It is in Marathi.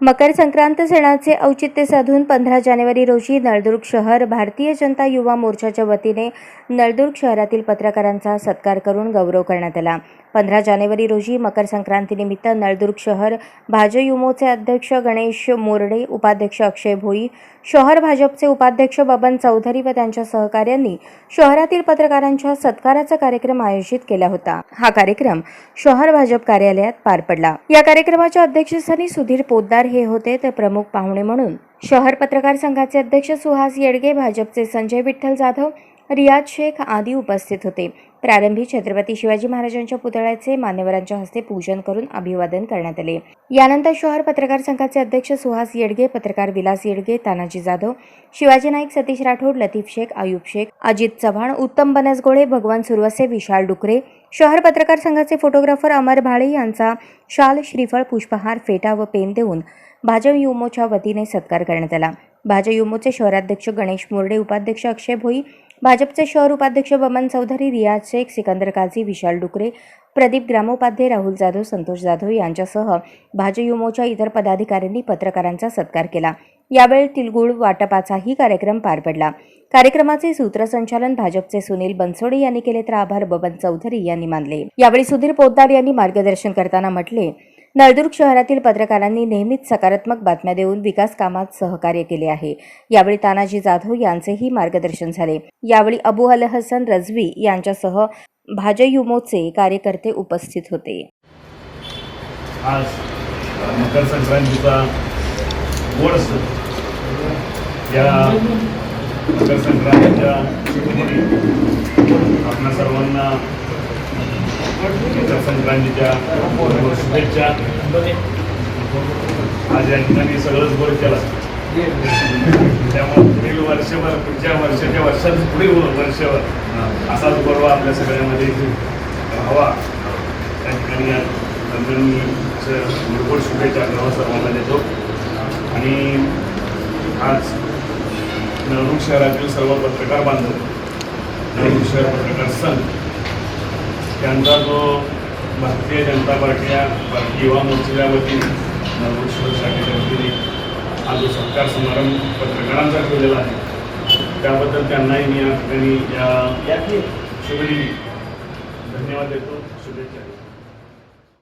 मकर संक्रांत सणाचे औचित्य साधून पंधरा जानेवारी रोजी नळदुर्ग शहर भारतीय जनता युवा मोर्चाच्या वतीने नळदुर्ग शहरातील पत्रकारांचा सत्कार करून गौरव करण्यात आला. पंधरा जानेवारी रोजी मकर संक्रांतीनिमित्त नळदुर्ग शहर भाजयुमोचे अध्यक्ष गणेश मोरडे उपाध्यक्ष अक्षय भोई शहर भाजपचे उपाध्यक्ष बबन चौधरी व त्यांच्या सहकाऱ्यांनी शहरातील पत्रकारांच्या सत्काराचा कार्यक्रम आयोजित केला होता. हा कार्यक्रम शहर भाजप कार्यालयात पार पडला. या कार्यक्रमाच्या अध्यक्षस्थानी सुधीर पोद्दार हे होते तर प्रमुख पाहुणे म्हणून. शहर पत्रकार संघाचे अध्यक्ष सुहास येडगे भाजपचे संजय विठ्ठल जाधव रियाज शेख आदी उपस्थित होते. प्रारंभी छत्रपती शिवाजी महाराजांच्या पुतळ्याचे मान्यवरांच्या हस्ते पूजन करून अभिवादन करण्यात आले. यानंतर शहर पत्रकार संघाचे अध्यक्ष सुहास येडगे पत्रकार विलास येडगे तानाजी जाधव शिवाजी नाईक सतीश राठोड लतीफ शेख आयुब शेख अजित चव्हाण उत्तम बनसगोळे भगवान सुरवसे विशाल डुकरे शहर पत्रकार संघाचे फोटोग्राफर अमर भाळे यांचा शाल श्रीफळ पुष्पहार फेटा व पेन देऊन भाजप युमोच्या वतीने सत्कार करण्यात आला. भाजप युमोचे शहराध्यक्ष गणेश मुरडे उपाध्यक्ष अक्षय भोई भाजपचे शहर उपाध्यक्ष बमन चौधरी रियाज शेख सिकंदर काझी विशाल डुकरे प्रदीप ग्रामोपाध्ये राहुल जाधव संतोष जाधव यांच्यासह भाजयुमोच्या इतर पदाधिकाऱ्यांनी पत्रकारांचा सत्कार केला. यावेळी तिलगुळ वाटपाचाही कार्यक्रम पार पडला. कार्यक्रमाचे सूत्रसंचालन भाजपचे सुनील बनसोडे यांनी केले तर आभार बबन चौधरी यांनी मानले. यावेळी सुधीर पोद्दार यांनी मार्गदर्शन करताना म्हटले नळदुर्ग शहरातील पत्रकारांनी नेहमीच सकारात्मक बातम्या देऊन विकास कामात सहकार्य केले आहे. यावेळी तानाजी जाधव यांचेही मार्गदर्शन झाले. यावेळी अबू अल हसन रजवी यांच्यासह भाजयुमोचे कार्यकर्ते उपस्थित होते. आज मकर संक्रांतीचा गोड या मकर संक्रांतीच्या आपल्या सर्वांना संक्रांतीच्या शुभेच्छा. आज या ठिकाणी सगळंच गोड केलं. त्यामुळे पुढील वर्षभर पुढच्या वर्षाच्या वर्षात पुढील वर्षभर असाच गर्व आपल्या सगळ्यामध्ये हवा त्या ठिकाणी या भरपूर शुभेच्छा गावा सर्वांना देतो. आणि आज नळदुर्ग शहरातील सर्व पत्रकार बांधव नळदुर्ग शहर पत्रकार संघ त्यांचा जो भारतीय जनता पार्टी भारतीय युवा मोर्चाच्या वतीने नळदुर्ग शहर शाखेच्या वतीने हा जो सत्कार समारंभ पत्रकारांचा ठेवलेला आहे त्याबद्दल त्यांनाही मी या ठिकाणी या शुभेच्छा धन्यवाद देतो. शुभेच्छा देतो.